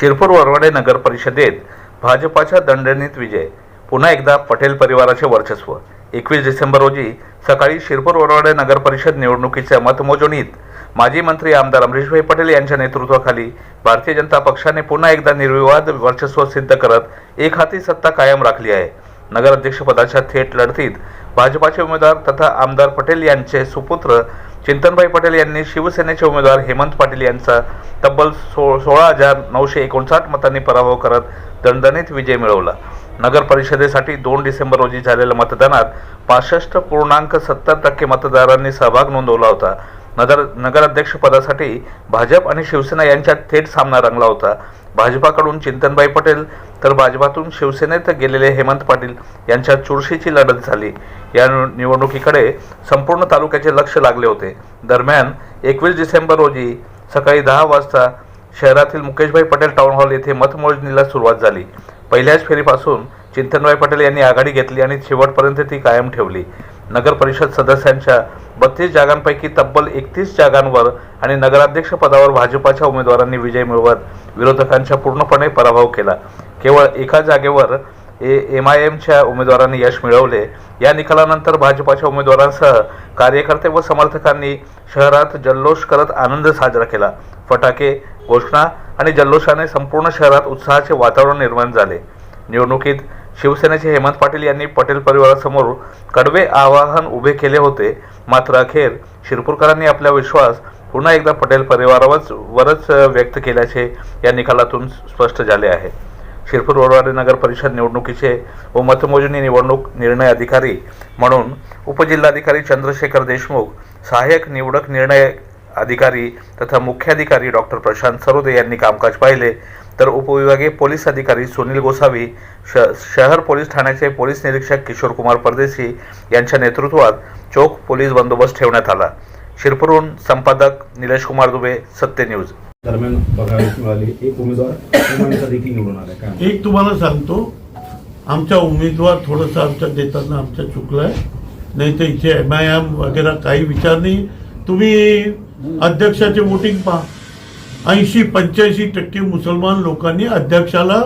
शिरपूर वरवाडे नगर परिषदेत भाजपाच्या दणदणीत विजय. पुन्हा एकदा पटेल परिवाराचे वर्चस्व. एकवीस डिसेंबर रोजी सकाळी शिरपूर वरवाडे नगर परिषद निवडणुकीच्या मतमोजणीत माजी मंत्री आमदार अमरीशभाई पटेल यांच्या नेतृत्वाखाली भारतीय जनता पक्षाने पुन्हा एकदा निर्विवाद वर्चस्व सिद्ध करत एक हाती सत्ता कायम राखली आहे. नगराध्यक्षपदाच्या थेट लढतीत भाजपाचे उमेदवार तथा आमदार पटेल यांचे सुपुत्र चिंतनभाई पटेल यांनी शिवसेनेचे उमेदवार हेमंत पाटील यांचा तब्बल सो सोळा हजार नऊशे एकोणसाठ मतांनी पराभव करत दणदणीत विजय मिळवला. नगर परिषदेसाठी दोन डिसेंबर रोजी झालेल्या मतदानात पासष्ट पूर्णांक सत्तर टक्के मतदारांनी सहभाग नोंदवला होता. नगर नगराध्यक्षपदासाठी भाजप आणि शिवसेना यांच्यात थेट सामना रंगला होता. भाजपाकडून चिंतनभाई पटेल तर भाजपातून शिवसेनेत गेलेले हेमंत पाटील यांच्या चुरशीची लढत झाली. या निव- निवडणुकीकडे संपूर्ण तालुक्याचे लक्ष लागले होते. दरम्यान एकवीस डिसेंबर रोजी सकाळी दहा वाजता शहरातील मुकेशभाई पटेल टाउन हॉल येथे मतमोजणीला सुरुवात झाली. पहिल्याच फेरीपासून चिंतनभाई पटेल यांनी आघाडी घेतली आणि शेवटपर्यंत ती कायम ठेवली. नगर परिषद सदस्यांच्या बत्तीस जागांपैकी तब्बल एकतीस जागांवर आणि नगराध्यक्ष पदावर भाजपाच्या उमेदवारांनी विजय मिळवत विरोधकांचा पूर्णपणे पराभव केला. केवळ एका जागेवर ए एम आय एमच्या उमेदवारांनी यश मिळवले. या निकालानंतर भाजपाच्या उमेदवारांसह कार्यकर्ते व समर्थकांनी शहरात जल्लोष करत आनंद साजरा केला. फटाके घोषणा आणि जल्लोषाने संपूर्ण शहरात उत्साहाचे वातावरण निर्माण झाले. निवडणुकीत शिवसेनेचे हेमंत पाटील यांनी पटेल परिवारासमोर कडवे आवाहन उभे केले होते. मात्र अखेर शिरपूरकरांनी आपला विश्वास पुन्हा एकदा पटेल परिवारावरच वरच व्यक्त केल्याचे या निकालातून स्पष्ट झाले आहे. शिरपूर वरवाडे नगर परिषद निवडणुकीचे व मतमोजणी निवडणूक निर्णय अधिकारी म्हणून उपजिल्हाधिकारी चंद्रशेखर देशमुख सहाय्यक निवडक निर्णय अधिकारी तथा मुख्याधिकारी डॉक्टर प्रशांत सरोदे यांनी कामकाज पाहिले. तर उपविभागीय पोलीस अधिकारी सुनील गोसावी श शहर पोलीस ठाण्याचे पोलीस निरीक्षक किशोर कुमार परदेशी यांच्या नेतृत्वात चोख पोलीस बंदोबस्त ठेवण्यात आला. शिरपूरहून संपादक निलेश कुमार दुबे सत्य न्यूज. दरम्यान बघायला मिळाली. एक उमेदवार देखील निवडून आला काय एक तुम्हाला सांगतो आमचा उमेदवार थोडंसं आमच्या देताना आमच्या चुकलाय. नाही तर इथे एम आय एम वगैरे काही विचार नाही. तुम्ही अध्यक्षाचे वोटिंग पहा. ऐंशी पंच्याऐंशी टक्के मुसलमान लोकांनी अध्यक्षाला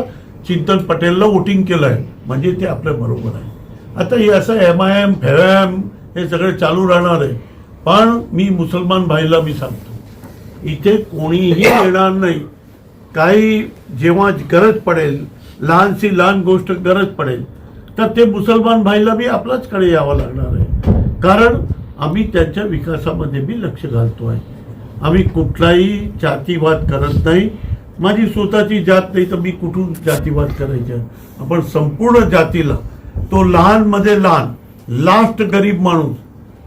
चिंतन पटेलला वोटिंग केलं आहे म्हणजे ते आपल्या बरोबर आहे. आता हे असं एम आय एम फेम हे सगळं चालू राहणार आहे. पण मी मुसलमान भाईला मी सांगतो इथे कोणीही येणार नाही. काही जेव्हा गरज पडेल लहानशी लहान गोष्ट गरज पडेल तर ते मुसलमान भाईला बी आपल्याचकडे यावं लागणार आहे. कारण आम्ही त्यांच्या विकासामध्ये बी लक्ष घालतो आहे. आम्ही कुठलाही जातीवाद करत नाही. माझी स्वतःची जात नाही तर मी कुठून जातीवाद करायचा? आपण संपूर्ण जातीला तो लहानमध्ये लहान लास्ट गरीब माणूस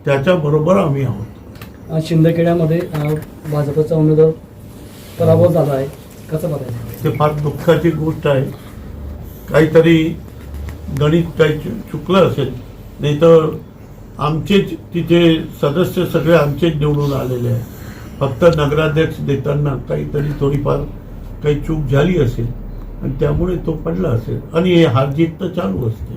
त्याच्याबरोबर आम्ही आहोत. शिंदखेड्यामध्ये भाजपचा उमेदवार पराभव झाला आहे. कसं बघायचं? ते फार दुःखाची गोष्ट आहे. काहीतरी गणित काही चुकलं असेल नाही तर आमचेच तिथे सदस्य सगळे आमचेच निवडून आलेले आहे फक्त नगराध्यक्ष देताना काहीतरी थोडीफार काही चूक झाली असेल आणि त्यामुळे तो पडला असेल. आणि हे हारजीत तर चालू असते.